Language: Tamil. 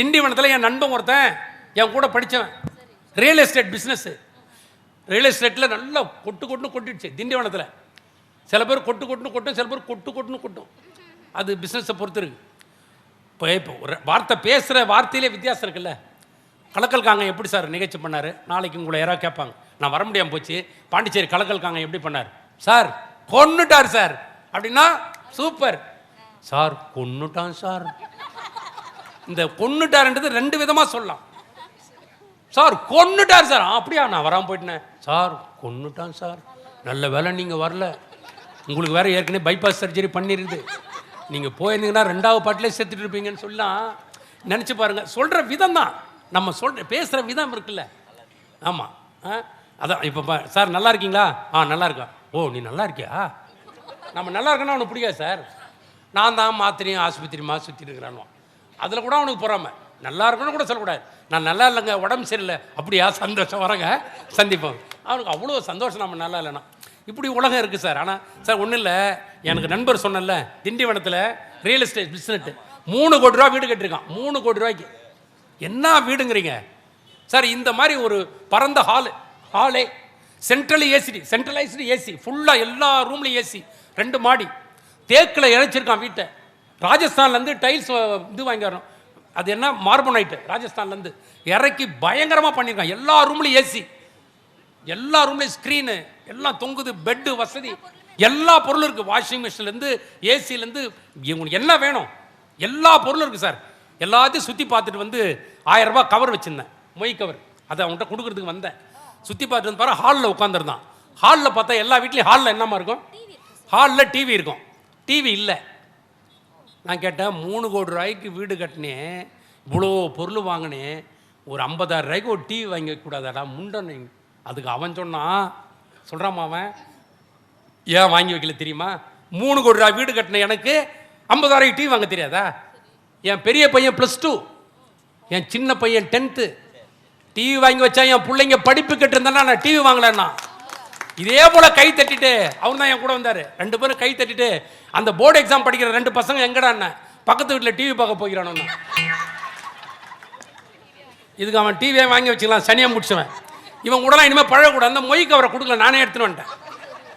திண்டிவனத்தில் என் நண்பன் ஒருத்தன் என் கூட படித்தவன் ரியல் எஸ்டேட் பிஸ்னஸ்ஸு ரியல் எஸ்டேட்டில் நல்லா கொட்டு கொட்டுன்னு கொட்டிடுச்சு திண்டிவனத்தில். சில பேர் கொட்டு கொட்டுன்னு கொட்டும் சில பேர் கொட்டு கொட்டுன்னு கொட்டும். அது பிஸ்னஸை பொறுத்து இருக்கு. இப்போ இப்போ ஒரு வார்த்தை பேசுகிற வார்த்தையிலே வித்தியாசம் இருக்குல்ல. கலக்கல் காங்க எப்படி சார் நிகழ்ச்சி பண்ணார்? நாளைக்கு உங்களை யாராவது கேட்பாங்க. நான் வர முடியாமல் போச்சு. பாண்டிச்சேரி கலக்கல் காங்க எப்படி பண்ணார்? சார் கொன்னுட்டார் சார். அப்படின்னா சூப்பர். சார் கொன்னுட்டான் சார். இந்த கொன்னுட்டார்ன்றது ரெண்டு விதமாக சொல்லலாம். சார் கொன்னுட்டார் சார். அப்படியா நான் வராமல் போயிட்டேன். சார் கொன்னுட்டான் சார். நல்ல வேலை நீங்கள் வரல. உங்களுக்கு வேற ஏற்கனவே பைபாஸ் சர்ஜரி பண்ணிருது நீங்கள் போயிருந்தீங்கன்னா ரெண்டாவது பாட்டிலே செத்துட்டு இருப்பீங்கன்னு சொல்லலாம். நினச்சி பாருங்கள் சொல்கிற விதம் தான். நம்ம சொல்கிற பேசுகிற விதம் இருக்குல்ல. ஆமாம் ஆ? அதான் இப்போ பா சார் நல்லா இருக்கீங்களா? ஆ நல்லா இருக்கா. ஓ நீ நல்லா இருக்கியா? நம்ம நல்லா இருக்கேன்னா உனக்கு பிடிக்காது சார். நான் தான் மாத்திரையும் ஆஸ்பத்திரி ஆஸ்பத்திரியுமா சுற்றிட்டு இருக்கிறானுவான் அதில் கூட அவனுக்கு பொறாம. நல்லா இருக்கணும்னு கூட சொல்லக்கூடாது. நான் நல்லா இல்லைங்க உடம்பு சரியில்லை. அப்படியா? சந்தோஷம் வரங்க. சந்திப்போம். அவனுக்கு அவ்வளோ சந்தோஷம் நம்ம நல்லா இல்லைனா இப்படி உலகம் இருக்குது சார். ஆனால் சார் ஒன்றும் இல்லை. எனக்கு நண்பர் சொன்னல திண்டிவனத்தில் ரியல் எஸ்டேட் பிஸ்னட்டு மூணு கோடி ரூபா வீடு கட்டிருக்கான் மூணு கோடி ரூபாய்க்கு. என்ன வீடுங்கிறீங்க? சார் இந்த மாதிரி ஒரு பரந்த ஹாலு ஹாலே சென்ட்ரல் ஏசிடி சென்ட்ரலைஸ்டு ஏசி ஃபுல்லாக எல்லா ரூம்லையும் ஏசி ரெண்டு மாடி. தேக்கில் இழைச்சிருக்கான் வீட்டை. ராஜஸ்தான்லேருந்து டைல்ஸ் இது வாங்கி வரணும். அது என்ன? மார்பனைட்டு ராஜஸ்தான்லேருந்து இறக்கி பயங்கரமாக பண்ணியிருக்கான் எல்லா ரூம்லையும் ஏசி எல்லா ரூம்லையும் ஸ்க்ரீனு எல்லாம் தொங்குது பெட்டு வசதி. எல்லா பொருளும் இருக்குது வாஷிங் மிஷின்லேருந்து ஏசிலேருந்து உங்களுக்கு என்ன வேணும்? எல்லா பொருளும் இருக்குது சார் எல்லாத்தையும் சுற்றி பார்த்துட்டு வந்து ஆயிரம் ரூபாய் கவர் வச்சுருந்தேன். மொய் கவர் அதை அவன்கிட்ட கொடுக்குறதுக்கு வந்தேன். சுற்றி பார்த்துட்டு வந்து பாரு ஹாலில் உட்காந்துருந்தான் ஹாலில் பார்த்தா எல்லா வீட்லேயும் ஹாலில் என்னமா இருக்கும்? ஹாலில் டிவி இருக்கும். டிவி இல்லை. நான் கேட்டேன் மூணு கோடி ரூபாய்க்கு வீடு கட்டினேன் இவ்வளோ பொருள் வாங்கினேன் ஒரு ஐம்பதாயிரம் ரூபாய்க்கு ஒரு டிவி வாங்கி வைக்கக்கூடாதாடா முண்டன் அதுக்கு அவன் சொன்னான் சொல்கிறாமா அவன்? ஏன் வாங்கி வைக்கல தெரியுமா? மூணு கோடி ரூபாய் வீடு கட்டின எனக்கு ஐம்பதாயிரம் டிவி வாங்க தெரியாதா? என் பெரிய பையன் ப்ளஸ் டூ என் சின்ன பையன் டென்த்து டிவி வாங்கி வச்சா என் பிள்ளைங்க படிப்பு கட்டிருந்தேன்னா நான் டிவி வாங்கலன்னா. இதே போல கை தட்டிட்டு அவர் தான் என் கூட வந்தார். ரெண்டு பேரும் கை தட்டிட்டு அந்த போர்டு எக்ஸாம் படிக்கிற ரெண்டு பசங்க எங்கடா என்ன? பக்கத்து வீட்டில் டிவி பார்க்க போகிறானு இதுக்கு அவன் டிவியை வாங்கி வச்சுக்கலாம் சனியாக முடிச்சவன். இவன் கூடலாம் இனிமேல் பழகக்கூடாது. அந்த மொய் கவரை கொடுக்கல நானே எடுத்துன்னு வந்துட்டேன்.